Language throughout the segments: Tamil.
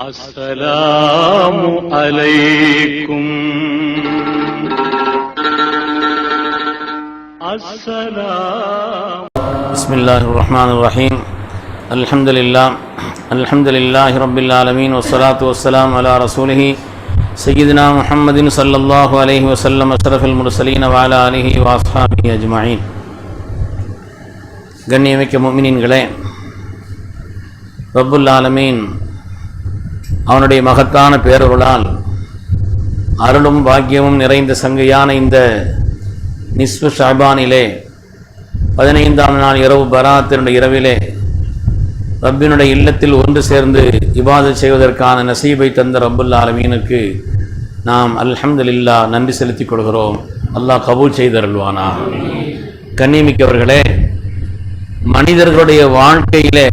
السلام عليكم السلام بسم الله الرحمن الرحيم الحمد لله الحمد لله رب العالمين والصلاة والسلام على رسوله سيدنا محمد صلى الله عليه وسلم أشرف المرسلين وعلى آله وأصحابه أجمعين கண்ணியமிக்க முமினின்களே ரப்புல் ஆலமீன் அவனுடைய மகத்தான பேரருளால் அருளும் பாக்கியமும் நிறைந்த சங்கையான இந்த நிஸ்பு ஷாபானிலே பதினைந்தாம் நாள் இரவு பராத்தினுடைய இரவிலே ரப்பினுடைய இல்லத்தில் ஒன்று சேர்ந்து இபாதத் செய்வதற்கான நசீபை தந்த ரப்புல் ஆலமீனுக்கு நாம் அல்ஹம்துலில்லா நன்றி செலுத்திக் கொள்கிறோம். அல்லாஹ் கபூல் செய்தருள்வானா. கண்ணியமிக்கவர்களே மனிதர்களுடைய வாழ்க்கையிலே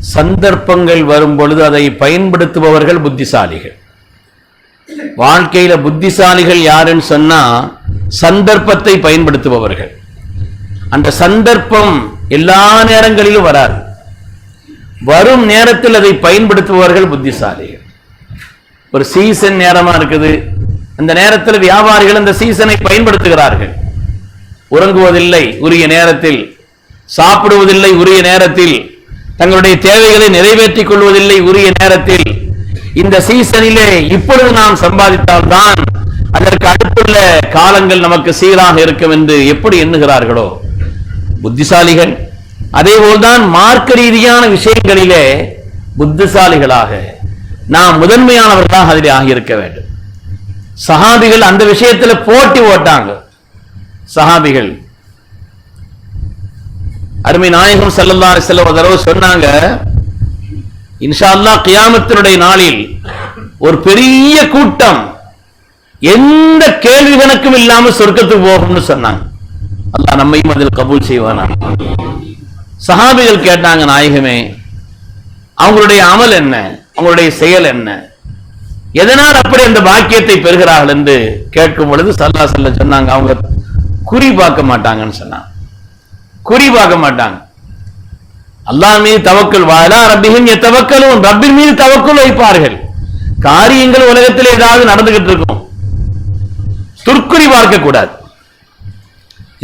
சந்தர்ப்பங்கள் வரும் பொழுது அதை பயன்படுத்துபவர்கள் புத்திசாலிகள். வாழ்க்கையில புத்திசாலிகள் யாருன்னு சொன்னா சந்தர்ப்பத்தை பயன்படுத்துபவர்கள். அந்த சந்தர்ப்பம் எல்லா நேரங்களிலும் வராது. வரும் நேரத்தில் அதை பயன்படுத்துபவர்கள் புத்திசாலிகள். ஒரு சீசன் நேரமா இருக்குது. அந்த நேரத்தில் வியாபாரிகள் அந்த சீசனை பயன்படுத்துகிறார்கள். உறங்குவதில்லை உரிய நேரத்தில் சாப்பிடுவதில்லை உரிய நேரத்தில் தங்களுடைய தேவைகளை நிறைவேற்றிக் கொள்வதில்லை உரிய நேரத்தில். இந்த சீசனிலே இப்பொழுது நாம் சம்பாதித்தால்தான் அதற்கு அடுத்துள்ள காலங்கள் நமக்கு சீராக இருக்கும் என்று எப்படி எண்ணுகிறார்களோ? புத்திசாலிகள். அதே போல்தான் மார்க்க ரீதியான விஷயங்களிலே புத்திசாலிகளாக நாம் முதன்மையானவர்களாக அதிலே ஆகியிருக்க வேண்டும். சஹாபிகள் அந்த விஷயத்துல போட்டி ஓட்டாங்க. சஹாபிகள் அருமை நாயகம் செல்லல்லா செல்ல ஒரு தடவை சொன்னாங்க இன்ஷா அல்லா கியாமத்தினுடைய நாளில் ஒரு பெரிய கூட்டம் எந்த கேள்வி கணக்கும் இல்லாம சொர்க்கத்துக்கு போகும்னு சொன்னாங்க. அல்லாஹ் நம்மையும் அதில் கபூல் செய்வானா? சஹாபிகள் கேட்டாங்க நாயகமே அவங்களுடைய அமல் என்ன? அவங்களுடைய செயல் என்ன? எதனால் அப்படி அந்த பாக்கியத்தை பெறுகிறார்கள் என்று கேட்கும் பொழுது சல்லா செல்ல சொன்னாங்க அவங்க குறி பார்க்க மாட்டாங்கன்னு சொன்னாங்க. குறி பார்க்க மாட்டாங்க. அல்லாஹ் மீது தவக்கல் வாழா ரப்பிஹிம் தவக்கலும் ரப்பின் மீது தவக்கல் வைப்பார்கள். காரியங்கள் உலகத்தில் ஏதாவது நடந்துகிட்டு இருக்கும். துர்க்குறி பார்க்க கூடாது.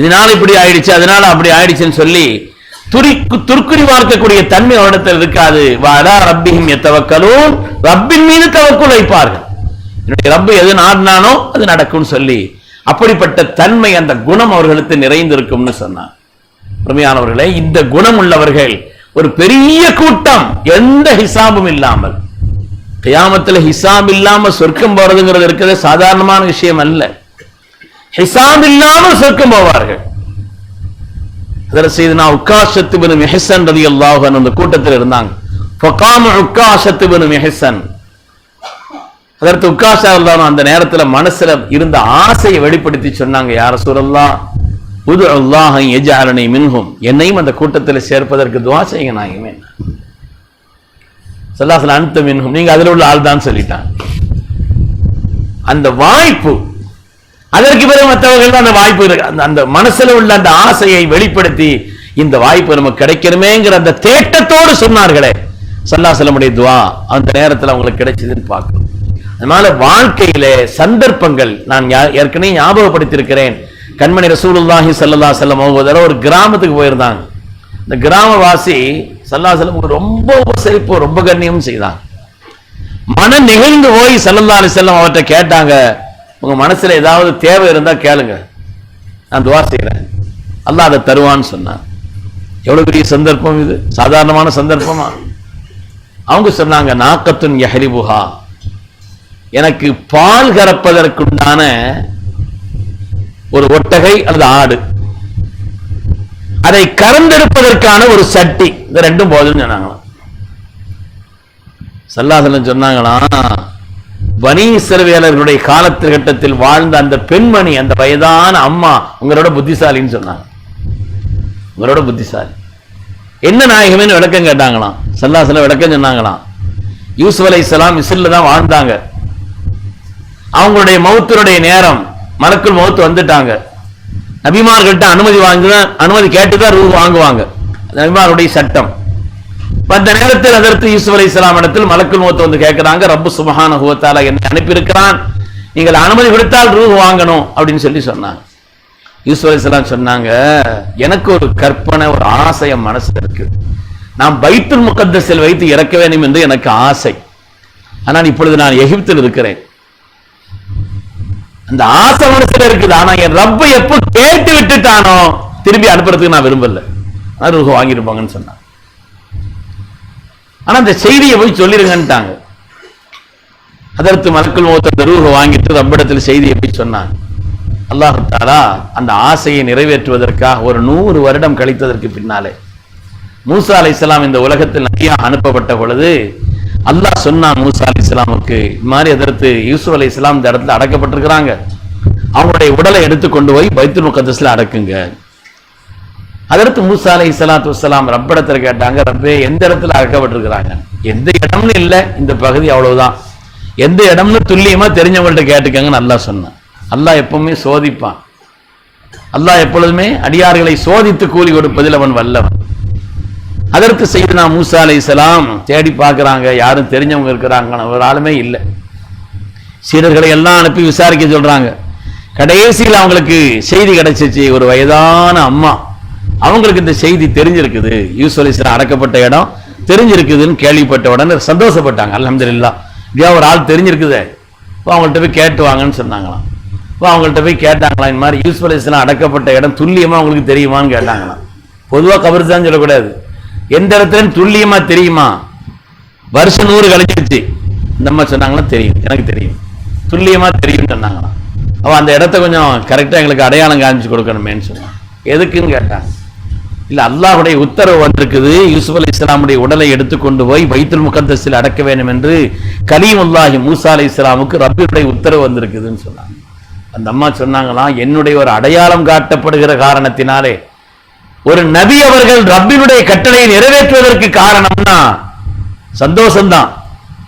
இதனால இப்படி ஆயிடுச்சு அதனால அப்படி ஆயிடுச்சுன்னு சொல்லி துரி துர்க்குறி பார்க்கக்கூடிய தன்மை அவரிடத்தில் இருக்காது. வாடா ரப்பிஹிம் எத்தவக்கலும் ரப்பின் மீது தவக்குள் வைப்பார்கள். என்னுடைய ரப்பு எது நாடினானோ அது நடக்கும்னு சொல்லி அப்படிப்பட்ட தன்மை அந்த குணம் அவர்களுக்கு நிறைந்திருக்கும்னு சொன்னான் உண்மையானவர்களே இந்த குணம் உள்ளவர்கள் ஒரு பெரிய கூட்டம் எந்த ஹிசாபும் இல்லாமல். கியாமத்தில் ஹிசாப் இல்லாம சொர்க்கம் போறதுங்கிறது இருக்கிறது சாதாரணமான விஷயம் அல்ல. ஹிசாப் இல்லாமல் சொர்க்கம் போவார்கள். அதில் நான் உக்காசத்து பின் மெஹசன் ரதி அல்லாஹன் அந்த கூட்டத்தில் இருந்தாங்க. பொக்காம உக்காசத்து பின் மெஹசன். அதற்கு உக்காசா அந்த நேரத்தில் மனசுல இருந்த ஆசையை வெளிப்படுத்தி சொன்னாங்க யார சூழல்லாம் உது அல்லாஹ் எஜாலனை மின்ஹும். என்னையும் அந்த கூட்டத்தில் சேர்ப்பதற்கு துவா செய்யுங்க நாயுமே சல்லாசல அனுத்த மின்ஹும். நீங்க அதில் உள்ள ஆள் தான் சொல்லிட்டாங்க. அந்த வாய்ப்பு அதற்கு பிறகு மற்றவர்கள் அந்த வாய்ப்பு இருக்கு. அந்த அந்த மனசுல உள்ள அந்த ஆசையை வெளிப்படுத்தி இந்த வாய்ப்பு நமக்கு கிடைக்கணுமேங்கிற அந்த தேட்டத்தோடு சொன்னார்களே. சல்லாசலமுடைய துவா அந்த நேரத்தில் அவங்களுக்கு கிடைச்சதுன்னு பார்க்கணும். அதனால வாழ்க்கையில சந்தர்ப்பங்கள் நான் யா- ஏற்கனவே ஞாபகப்படுத்தியிருக்கிறேன். கண்மணி ரசூலுல்லாஹி சல்லா செல்லம் அவங்க ஒரு தடவை ஒரு கிராமத்துக்கு போயிருந்தாங்க. இந்த கிராமவாசி சல்லா செல்லம் ரொம்ப உபசரிப்பு ரொம்ப கண்ணியம் செய்தாங்க. மன நெகிழ்ந்து போய் சல்லல்லா அலி செல்லம் அவர்கிட்ட கேட்டாங்க உங்க மனசுல ஏதாவது தேவை இருந்தா கேளுங்க. நான் துவா செய்கிறேன் அல்லாஹ் அதை தருவான்னு சொன்னான். எவ்வளவு பெரிய சந்தர்ப்பம் இது? சாதாரணமான சந்தர்ப்பமா? அவங்க சொன்னாங்க நாக்கத்துன் யஹரிபுஹா. எனக்கு பால் கறப்பதற்குண்டான ஒரு ஒட்டகை அல்லது ஆடு. அதை கறந்தெடுப்பதற்கான ஒரு சட்டி. இந்த ரெண்டும் போதுன்னு சொன்னாங்களாம். சல்லாசலம் சொன்னாங்களாம் பனி காலத்து கட்டத்தில் வாழ்ந்த அந்த பெண்மணி அந்த வயதான அம்மா உங்களோட புத்திசாலின்னு சொன்னாங்க. உங்களோட புத்திசாலி. என்ன நாயகமேன்னு விளக்கம் கேட்டாங்களாம். சல்லாசல விளக்கம் சொன்னாங்களாம். யூசுப் அலைஹிஸ்ஸலாம் இஸ்ரில் தான் வாழ்ந்தாங்க. அவங்களுடைய மௌத்தருடைய நேரம் மலக்குள் மௌத்து வந்துட்டாங்க. நபிமார்கிட்ட அனுமதி வாங்கிதான் அனுமதி கேட்டு தான் ரூ வாங்குவாங்க. நபிமாருடைய சட்டம். அந்த நேரத்தில் அதற்கு யூசுப் அலி இஸ்லாம் இடத்தில் மலக்குள் மௌத் வந்து கேட்கிறாங்க ரப்பு சுபஹான ஹுவத்தாலா என்னை அனுப்பியிருக்கிறான். நீங்கள் அனுமதி கொடுத்தால் ரூ வாங்கணும் அப்படின்னு சொல்லி சொன்னாங்க. யூசுப் அலி இஸ்லாம் சொன்னாங்க எனக்கு ஒரு கற்பனை ஒரு ஆசை என் மனசுல இருக்கு. நான் பைத்துல் முகத்தஸில் வைத்து இறக்க வேண்டும் என்று எனக்கு ஆசை. ஆனால் இப்பொழுது நான் எகிப்தில் இருக்கிறேன். அந்த ஆசை மனசுல இருக்குது. ஆனா என் ரப்ப எப்ப கேட்டு விட்டுட்டானோ திரும்பி அனுப்புறதுக்கு நான் விரும்பல. அது ரூஹ் சொன்னான் ஆனா அந்த செய்தியை போய் சொல்லிருங்கன்ட்டாங்க. அதற்கு மலக்குள் மோத்த அந்த வாங்கிட்டு ரப்பிடத்தில் செய்தியை போய் சொன்னாங்க. அல்லாஹ் தாலா அந்த ஆசையை நிறைவேற்றுவதற்காக ஒரு நூறு வருடம் கழித்ததற்கு பின்னாலே மூசா அலைஹிஸ்ஸலாம் இந்த உலகத்தில் நபியா அனுப்பப்பட்ட பொழுது அல்லாஹ் சொன்னான் மூசா இஸ்லாமுக்கு இது மாதிரி எதிர்த்து யூசுப் அலைஹிஸ்ஸலாம் இந்த இடத்துல அடக்கப்பட்டிருக்கிறாங்க. அவங்களுடைய உடலை எடுத்து கொண்டு போய் பைத்துல் முகத்தஸ்ல அடக்குங்க. அதற்கு மூசா அலி இஸ்லாத்து வலாம் ரப்பிடத்துல கேட்டாங்க ரப்பே எந்த இடத்துல அடக்கப்பட்டிருக்கிறாங்க? எந்த இடம்னு இல்லை இந்த பகுதி அவ்வளவுதான். எந்த இடம்னு துல்லியமா தெரிஞ்சவங்கள்ட்ட கேட்டுக்கங்கன்னு நல்லா சொன்னேன் அல்லாஹ் எப்பவுமே சோதிப்பான். அல்லாஹ் எப்பொழுதுமே அடியார்களை சோதித்து கூலி கொடுப்பதில் அவன் வல்லவன். அதற்கு செய்து நான் மூசா அலை தேடி பார்க்குறாங்க யாரும் தெரிஞ்சவங்க இருக்கிறாங்க ஒரு ஆளுமே இல்லை. சீடர்களை எல்லாம் அனுப்பி விசாரிக்க சொல்கிறாங்க கடைசியில் அவங்களுக்கு செய்தி கிடைச்சிச்சு ஒரு வயதான அம்மா. அவங்களுக்கு இந்த செய்தி தெரிஞ்சிருக்குது. யூசுப் அலைஹிஸ்ஸலாம் அடக்கப்பட்ட இடம் தெரிஞ்சிருக்குதுன்னு கேள்விப்பட்ட உடனே சந்தோஷப்பட்டாங்க. அல்ஹம்துலில்லாஹ் இப்படியா ஒரு ஆள் தெரிஞ்சிருக்குதே. இப்போ அவங்கள்ட்ட போய் கேட்டு வாங்கன்னு சொன்னாங்களாம். இப்போ அவங்கள்ட்ட போய் கேட்டாங்களாம் இந்த மாதிரி யூசுப் அலைஹிஸ்ஸலாம் அடக்கப்பட்ட இடம் துல்லியமாக அவங்களுக்கு தெரியுமான்னு கேட்டாங்களாம். பொதுவாக கபர்தான் சொல்லக்கூடாது. எந்த இடத்துல துல்லியமா தெரியுமா? வருஷம் நூறு கழிச்சிருச்சு. இந்த அம்மா சொன்னாங்களா தெரியும். எனக்கு தெரியும். துல்லியமா தெரியும் சொன்னாங்களாம் அவ அந்த இடத்த கொஞ்சம் கரெக்டா எங்களுக்கு அடையாளம் காமிச்சு கொடுக்கணுமேன்னு சொன்னான் எதுக்குன்னு கேட்டாங்க. இல்ல அல்லாஹ்வுடைய உத்தரவு வந்திருக்குது. யூசுப் அலி இஸ்லாமுடைய உடலை எடுத்துக்கொண்டு போய் பைத்துல் முகந்தஸில் அடக்க வேண்டும் என்று கலீமுல்லாஹி மூசா அலி இஸ்லாமுக்கு ரப்பியுடைய உத்தரவு வந்திருக்குதுன்னு சொன்னாங்க. அந்த அம்மா சொன்னாங்களாம் என்னுடைய ஒரு அடையாளம் காட்டப்படுகிற காரணத்தினாலே ஒரு நபி அவர்கள் ரப்பினுடைய கட்டளையை நிறைவேற்றுவதற்கு காரணம்னா சந்தோஷம்தான்.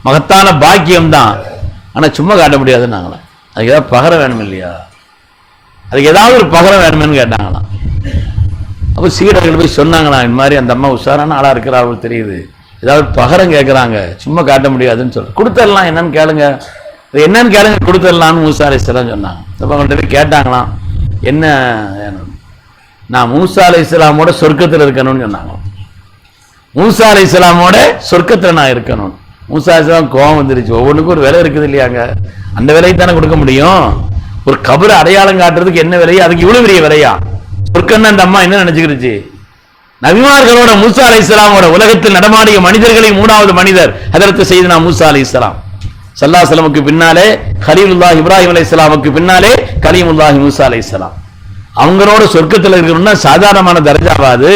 மகத்தான பாக்கியம்தான். ஆனா சும்மா காட்ட முடியாது நாங்களாம் அதுக்கு ஏதாவது பகர வேணும் இல்லையா அதுக்கு ஏதாவது ஒரு பகரம் வேணுமேன்னு கேட்டாங்களாம். அப்போ சீடர்கள் போய் சொன்னாங்களாம் இந்த மாதிரி அந்த அம்மா உஷாரான ஆளா இருக்கிறார்கள் தெரியுது. ஏதாவது பகரம் கேட்குறாங்க சும்மா காட்ட முடியாதுன்னு சொல்ற கொடுத்துடலாம் என்னன்னு கேளுங்க. இது என்னன்னு கேளுங்க கொடுத்துடலான்னு மூசா அலைஹிஸ்ஸலாம் சொன்னாங்க. அப்போ அவங்கள்ட்ட போய் கேட்டாங்களாம் என்ன நான் மூசா அலை இஸ்லாமோட சொர்க்கத்தில் இருக்கணும்னு சொன்னாங்க. மூசா அலை இஸ்லாமோட சொர்க்கத்தில் நான் இருக்கணும். மூசா இஸ்லாம் கோவம் வந்துருச்சு. ஒவ்வொன்றுக்கும் ஒரு விலை இருக்குது இல்லையாங்க? அந்த விலையை தானே கொடுக்க முடியும்? ஒரு கபர் அடையாளம் காட்டுறதுக்கு என்ன விலையா அதுக்கு இவ்வளவு பெரிய விலையா? சொர்க்கம்னு அந்த அம்மா என்ன நினைச்சுக்கிருச்சு? நபிமார்களோட மூசா அலை இஸ்லாமோட உலகத்தில் நடமாடிய மனிதர்களின் மூணாவது மனிதர் அதற்கு செய்து நான் மூசா அலை இஸ்லாம் சல்லாசலமுக்கு பின்னாலே கலீலுல்லாஹ் இப்ராஹிம் அலை இஸ்லாமுக்கு பின்னாலே கலீமுல்லாஹி மூசா அலை இஸ்லாம் அவங்களோட சொர்க்கத்தில் இருக்கணும்னா சாதாரணமான தரஜாவாது.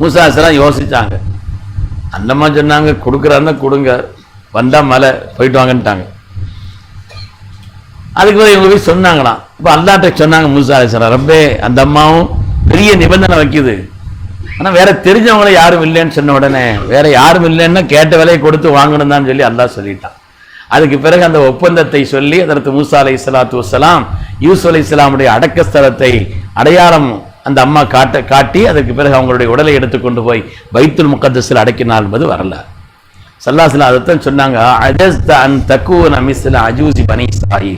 மூசா யோசிச்சாங்க. அந்தம்மா சொன்னாங்க கொடுக்குறாருன்னா கொடுங்க. வந்தா மலை போயிட்டு வாங்கன்ட்டாங்க. அதுக்கு பிறகு இவங்க போய் சொன்னாங்களாம். இப்போ அல்லாட்ட சொன்னாங்க மூசா அலைஹிஸ்ஸலாம் ரொம்ப அந்த அம்மாவும் பெரிய நிபந்தனை வைக்குது. ஆனா வேற தெரிஞ்சவங்கள யாரும் இல்லைன்னு சொன்ன உடனே வேற யாரும் இல்லைன்னா கேட்ட விலையை கொடுத்து வாங்கணும் தான் சொல்லி அல்லாஹ் சொல்லிட்டான். அதுக்கு பிறகு அந்த ஒப்பந்தத்தை சொல்லி அதற்கு மூசா அலை இஸ்லாத்து வசலாம் யூசுப் அலி இஸ்லாமுடைய அடக்கஸ்தலத்தை அடையாளம் அந்த அம்மா காட்ட காட்டி அதற்கு பிறகு அவங்களுடைய உடலை எடுத்துக்கொண்டு போய் வைத்துல் முகத்தஸில் அடக்கினார் என்பது வரலாறு. சல்லாஸ்லாம் அதைத்தான் சொன்னாங்க அன் தக்குவன் மிஸ்ல அஜூசி பனீசாயி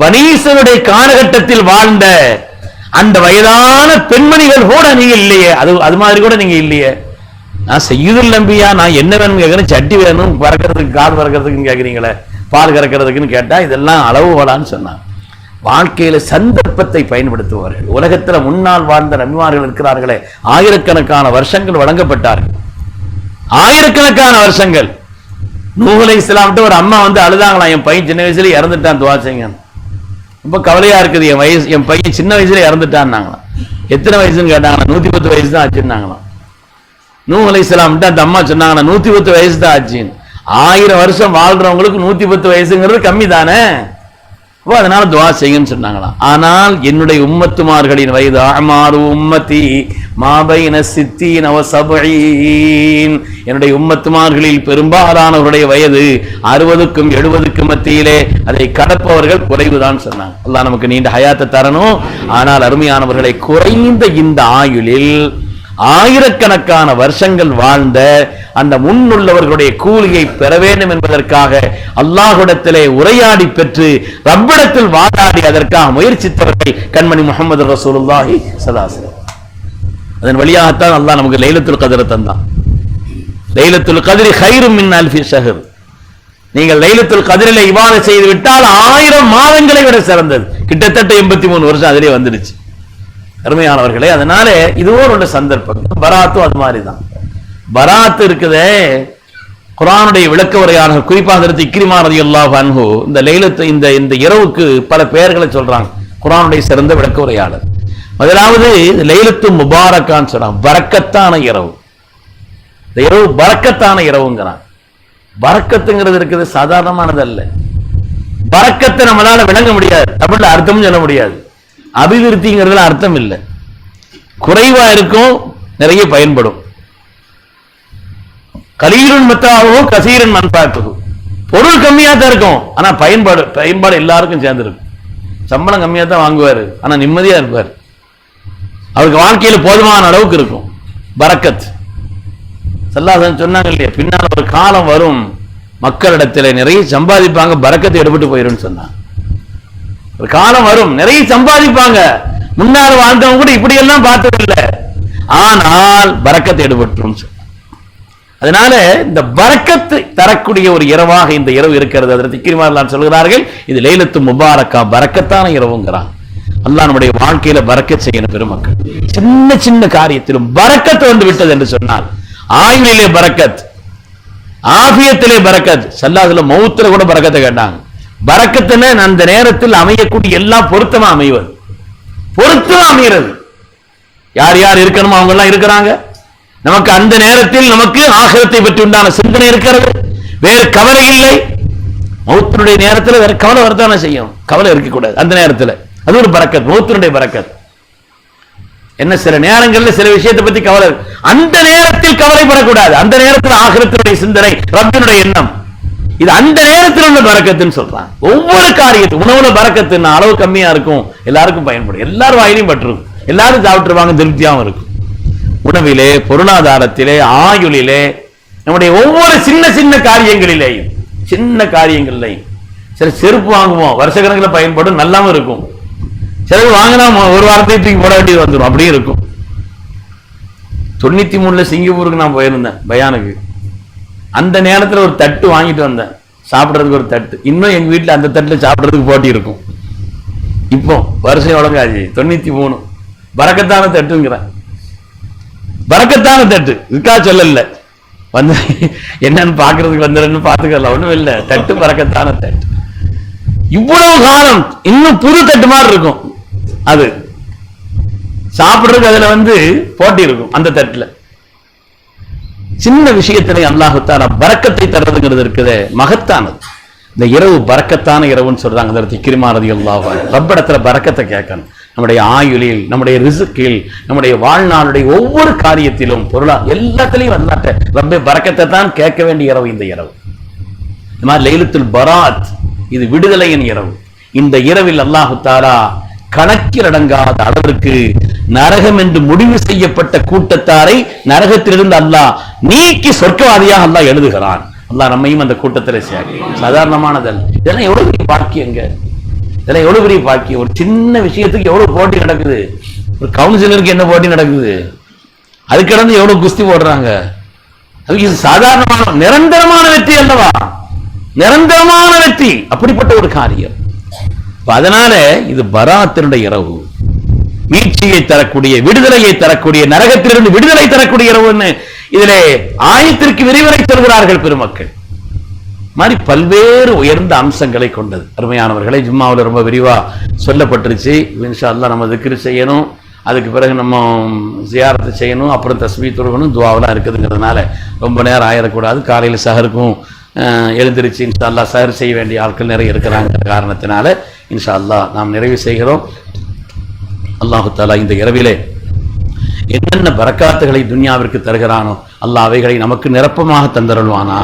பனீசனுடைய காலகட்டத்தில் வாழ்ந்த அந்த வயதான பெண்மணிகள் கூட நீங்க இல்லையே. அது அது மாதிரி கூட நீங்க இல்லையே. நான் செய்யுதல் நம்பியா? நான் என்ன வேணும் கேட்கறேன் சட்டி வேணும் பறக்கிறதுக்கு கால் பறக்கிறதுக்குன்னு கேட்குறீங்களே பால் கறக்கிறதுக்குன்னு கேட்டால் இதெல்லாம் அளவுகோலான்னு சொன்னாங்க. வாழ்க்கையில சந்தர்ப்பத்தை பயன்படுத்துவார்கள். உலகத்துல முன்னால் வாழ்ந்த நபிமார்கள் இருக்கிறார்களே. ஆயிரக்கணக்கான வருஷங்கள் வழங்கப்பட்டார்கள். ஆயிரக்கணக்கான வருஷங்கள். நூகலை இஸ்லாம்ட்டு ஒரு அம்மா வந்து அழுதாங்களாம். என் பையன் சின்ன வயசுல இறந்துட்டான் துவா ரொம்ப கவலையா இருக்குது. என் வயசு என் பையன் சின்ன வயசுல இறந்துட்டான்னாங்களாம். எத்தனை வயசுன்னு கேட்டாங்களா நூத்தி பத்து வயசு தான் ஆச்சுன்னாங்களாம். நூ அலை இஸ்லாம்ட்டு அந்த அம்மா சொன்னாங்கன்னா நூத்தி பத்து வயசு தான் ஆச்சுன்னு ஆயிரம் வருஷம் வாழ்றவங்களுக்கு நூத்தி பத்து வயசுங்கிறது கம்மி தானே அப்போ அதனால துவா செய்யுன்னு சொன்னாங்களாம். ஆனால் என்னுடைய உம்மத்துமார்களின் வயது அமாறு உம்மத்தி மாபைன சித்தி நவ என்னுடைய உம்மத்துமார்களில் பெரும்பாலானவருடைய வயது அறுபதுக்கும் எழுபதுக்கும் மத்தியிலே அதை கடப்பவர்கள் குறைவுதான் சொன்னாங்க. அல்லாஹ் நமக்கு நீண்ட ஹயாத்தை தரணும். ஆனால் அருமையானவர்களை குறைந்த இந்த ஆயுளில் ஆயிரக்கணக்கான வருஷங்கள் வாழ்ந்த அந்த முன்னுள்ளவர்களுடைய கூலியை பெற வேண்டும் என்பதற்காக அல்லாஹுடத்திலே உரையாடி பெற்று ரப்பிடத்தில் வாதாடி அதற்காக முயற்சித்தவர்கள் கண்மணி முகமது ரசூலுல்லாஹி சதாசிரம் அதன் வழியாகத்தான் அல்லாஹ் நமக்கு லைலத்துல் கதிரை தந்தான். லைலத்துல் கதிரி ஹைரும் மின் அல்ஃபி ஷஹர். நீங்கள் லைலத்துல் கதிரில இவ்வாறு செய்து விட்டால் ஆயிரம் மாதங்களை விட சிறந்தது. கிட்டத்தட்ட எண்பத்தி மூணு வருஷம் அதிலே வந்துடுச்சு. அருமையானவர்களே அதனால இதுவும் ஒரு சந்தர்ப்பம். பராத்தும் அது மாதிரி தான் பராத்து இருக்குதே குரானுடைய விளக்க உரையான குறிப்பாக அதற்கு இக்ரிமா ரலியல்லாஹு அன்ஹு இந்த லைலத்து இந்த இந்த இரவுக்கு பல பெயர்களை சொல்றாங்க. குரானுடைய சிறந்த விளக்க உரையாளர். முதலாவது லைலத்து முபாரக்கான்னு சொல்றான் வரக்கத்தான இரவு. இந்த இரவு வரக்கத்தான இரவுங்கிறான். பரக்கத்துங்கிறது இருக்குது சாதாரணமானது அல்ல பரக்கத்தை நம்மளால விளங்க முடியாது. தமிழ்ல அர்த்தமும் சொல்ல முடியாது. அபிவிருத்திங்கிறதுல அர்த்தம் இல்லை குறைவா இருக்கும் நிறைய பயன்படும். கலீரன் மத்தாகவும் கசீரன் மண்பாக்குது பொருள் கம்மியா தான் இருக்கும் ஆனா பயன்பாடு பயன்பாடு எல்லாருக்கும் சேர்ந்துருக்கும். சம்பளம் கம்மியா தான் வாங்குவாரு ஆனா நிம்மதியா இருப்பார். அவருக்கு வாழ்க்கையில போதுமான அளவுக்கு இருக்கும். பரக்கத். சல்லாசன் சொன்னாங்க இல்லையா பின்னால் ஒரு காலம் வரும் மக்களிடத்துல நிறைய சம்பாதிப்பாங்க பரக்கத்தை எடுபட்டு போயிரும்னு சொன்னாங்க. ஒரு காலம் வரும். நிறைய சம்பாதிப்பாங்க. முன்னாள் வாழ்ந்தவங்க கூட இப்படி எல்லாம் பார்த்ததில்லை. ஆனால் பரக்கத்தை எடுபட்டுரும். அதனால இந்த பறக்கத்து தரக்கூடிய ஒரு இரவாக இந்த இரவு இருக்கிறது. அதற்கு திக்கிரிமாரெல்லாம் சொல்கிறார்கள் இது லைலத்து முபாரக்கா பறக்கத்தான இரவுங்கிறான். அல்லா நம்முடைய வாழ்க்கையில பறக்க செய்யணும் பெருமக்கள். சின்ன சின்ன காரியத்திலும் பறக்கத்து வந்து விட்டது என்று சொன்னால் ஆயுளிலே பறக்கத் ஆபியத்திலே பறக்கத் சல்லாதுல மௌத்துல கூட பறக்கத்தை கேட்டாங்க. பரக்கத்துன்னு அந்த நேரத்தில் அமையக்கூடிய எல்லாம் பொருத்தமா அமைவது. பொருத்தமா அமைகிறது. யார் யார் இருக்கணுமோ அவங்க எல்லாம் இருக்கிறாங்க. நமக்கு அந்த நேரத்தில் நமக்கு ஆகலத்தை பற்றி உண்டான சிந்தனை இருக்கிறது. வேறு கவலை இல்லை. மௌத்தனுடைய நேரத்தில் வேற கவலை வரத்தானே செய்யும். கவலை இருக்கக்கூடாது. அந்த நேரத்தில். அது ஒரு பறக்கத் மௌத்தனுடைய பறக்கத். என்ன சில நேரங்கள்ல சில விஷயத்தை பத்தி கவலை அந்த நேரத்தில் கவலைப்படக்கூடாது. அந்த நேரத்தில் ஆகிரத்தினுடைய சிந்தனை ரப்பினுடைய எண்ணம். இது அந்த நேரத்தில் உள்ள பறக்கத்துன்னு சொல்றான். ஒவ்வொரு காரியத்து உணவுல பரக்கத்துன்னா அளவு கம்மியா இருக்கும். எல்லாருக்கும் பயன்படும். எல்லாரும் வாயிலையும் பட்டுரும் எல்லாரும் சாப்பிட்டுருவாங்க திருப்தியாவும் இருக்கும். உணவிலே பொருளாதாரத்திலே ஆயுளிலே நம்முடைய ஒவ்வொரு சின்ன சின்ன காரியங்களிலேயும் சின்ன காரியங்கள்லையும் சில செருப்பு வாங்குவோம். வருஷக்கணக்கில் பயன்படும் நல்லாவும் இருக்கும். சிலது வாங்கினா ஒரு வாரத்தையும் தூக்கி போட வேண்டியது வந்துடும் அப்படியே இருக்கும். தொண்ணூத்தி மூணுல சிங்கப்பூருக்கு நான் போயிருந்தேன் பயானுக்கு. அந்த நேரத்துல ஒரு தட்டு வாங்கிட்டு வந்தேன். சாப்பிடுறதுக்கு ஒரு தட்டு. இன்னும் எங்க வீட்டுல அந்த தட்டுல சாப்பிடுறதுக்கு போட்டி இருக்கும். இப்போ வருஷம் எவ்வளோங்காச்சு தொண்ணூத்தி மூணு. பறக்கத்தான தட்டுங்கிறேன். பறக்கத்தான தட்டு. இருக்கா சொல்லல. வந்து என்னன்னு பாக்குறதுக்கு வந்துடுன்னு பாத்துக்கலாம் ஒன்றும் இல்லை. தட்டு பறக்கத்தான தட்டு. இவ்வளவு காலம் இன்னும் புது தட்டு மாதிரி இருக்கும். அது. சாப்பிடுறதுக்கு அதுல வந்து போட்டி இருக்கும் அந்த தட்டுல. சின்ன விஷயத்திலே அல்லாஹுத்தாரா பறக்கத்தை தர்றதுங்கிறது இருக்குது. மகத்தானது. இந்த இரவு பறக்கத்தான இரவுன்னு சொல்றாங்க. அந்த திக்கிரிமாரதி அல்லாஹ் ரப்பிடத்துல பறக்கத்தை கேட்கணும். நம்முடைய ஆயுளில் நம்முடைய ரிசுக்கில் நம்முடைய வாழ்நாளுடைய ஒவ்வொரு காரியத்திலும் பொருளா எல்லாத்திலையும் வந்தாட்ட ரப்பே பறக்கத்தை தான் கேட்க வேண்டிய இரவு இந்த இரவு. இந்த மாதிரி லைலத்துல் பராத் இது விடுதலையின் இரவு. இந்த இரவில் அல்லாஹு கணக்கில் கணக்கிலடங்காத அளவிற்கு நரகம் என்று முடிவு செய்யப்பட்ட கூட்டத்தாரை நரகத்திலிருந்து அல்லாஹ் நீக்கி சொர்க்கவாதியாக அல்லாஹ் எழுதுகிறான். அல்லாஹ் நம்மையும் அந்த கூட்டத்தில் சேர்க்கும் சாதாரணமானதல்ல. இதெல்லாம் எவ்வளவு பெரிய பாக்கியங்க இதெல்லாம் எவ்வளவு பெரிய பாக்கியம் ஒரு சின்ன விஷயத்துக்கு எவ்வளவு போட்டி நடக்குது? ஒரு கவுன்சிலருக்கு என்ன போட்டி நடக்குது? அது கடந்து எவ்வளவு குஸ்தி போடுறாங்க? அது இது சாதாரணமான நிரந்தரமான வெற்றி அல்லவா? நிரந்தரமான வெற்றி. அப்படிப்பட்ட ஒரு காரியம். அதனால இது பராத்தினுடைய இரவு. மீட்சியை தரக்கூடிய விடுதலையை தரக்கூடிய நரகத்திலிருந்து விடுதலை தரக்கூடிய இரவுன்னு இதிலே ஆயத்திற்கு விரிவுரை சொல்கிறார்கள் பெருமக்கள். மாதிரி பல்வேறு உயர்ந்த அம்சங்களை கொண்டது. அருமையானவர்களை ஜும்மாவில் ரொம்ப விரிவா சொல்லப்பட்டுருச்சு. இன்ஷா அல்லாஹ் நம்ம திக்ரு செய்யணும். அதுக்கு பிறகு நம்ம ஜியாரத்தை செய்யணும். அப்புறம் தஸ்மி தொழுகணும். துவாவெல்லாம் இருக்குதுங்கிறதுனால ரொம்ப நேரம் ஆயிடக்கூடாது. காலையில் சஹருக்கும் எழுந்திருச்சு இன்ஷா அல்லா சஹர் செய்ய வேண்டிய ஆட்கள் நிறைய இருக்கிறாங்கிற காரணத்தினால இன்ஷா அல்லாஹ் நாம் நிறைவு செய்கிறோம். அல்லாஹு தாலா இந்த இரவிலே என்னென்ன பறக்காத்துகளை துன்யாவிற்கு தருகிறானோ அல்லாஹ் அவைகளை நமக்கு நிரப்பமாக தந்தருள்வானா?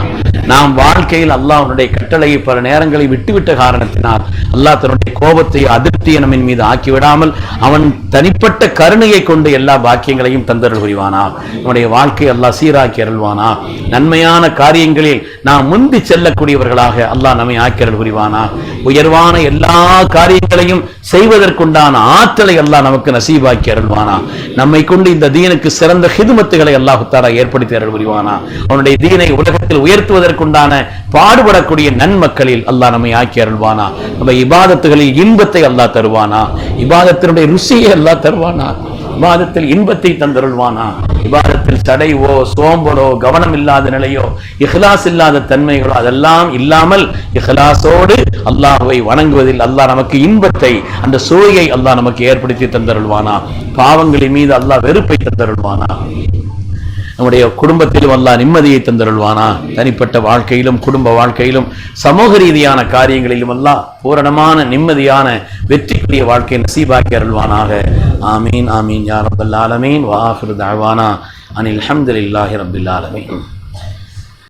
நாம் வாழ்க்கையில் அல்லாஹ் அவனுடைய கட்டளையை பல நேரங்களில் விட்டுவிட்ட காரணத்தினால் அல்லாஹ் தன்னுடைய கோபத்தை அதிருப்தியை நம்மின் மீது ஆக்கி விடாமல் அவன் தனிப்பட்ட கருணையை கொண்டு எல்லா பாக்கியங்களையும் தந்தருள் புரிவானா? நம்முடைய வாழ்க்கை அல்லாஹ் சீராக்கி அருள்வானா? நன்மையான காரியங்களில் நாம் முந்தி செல்லக்கூடியவர்களாக அல்லாஹ் நம்மை ஆக்கியருள் புரிவானா? உயர்வான எல்லா காரியங்களையும் செய்வதற்குண்டான ஆற்றலை அல்லாஹ் நமக்கு நசீபாக்கி அருள்வானா? நம்மை கொண்டு இந்த தீனுக்கு சிறந்த ஹிதுமத்துகளை அல்லாஹு தாரா ஏற்படுத்தி அருள் புரிவானா? அவனுடைய தீனை உலகத்தில் உயர்த்துவதற்குண்டான பாடுபடக்கூடிய நன்மக்களில் அல்லாஹ் நம்மை ஆக்கி அருள்வானா? நம்ம இபாதத்துகளில் இன்பத்தை அல்லாஹ் தருவானா? இபாதத்தினுடைய ருசியை அல்லாஹ் தருவானா? இபாதத்தில் இன்பத்தை தந்தருள்வானா? இபாதத்தில் தடைவோ சோம்பலோ கவனம் இல்லாத நிலையோ இஹ்லாஸ் இல்லாத தன்மைகளோ அதெல்லாம் இல்லாமல் இஹ்லாஸோடு அல்லாஹுவை வணங்குவதில் அல்லாஹ் நமக்கு இன்பத்தை அந்த சுவையை அல்லாஹ் நமக்கு ஏற்படுத்தி தந்தருள்வானா? பாவங்களின் மீது அல்லாஹ் வெறுப்பை தந்தருள்வானா? நம்முடைய குடும்பத்திலும் அல்லா நிம்மதியை தந்தருள்வானா? தனிப்பட்ட வாழ்க்கையிலும் குடும்ப வாழ்க்கையிலும் சமூக ரீதியான காரியங்களிலும் அல்லா பூரணமான நிம்மதியான வெற்றிக்குரிய வாழ்க்கையை நசீபாக்கி அருள்வானாக. ஆமீன் ஆமீன் யார் ரபுல்லாலமீன் வாஹிரு தாழ்வானா அனில் அஹமதுல்லாஹி ரபுல்லாலமீன்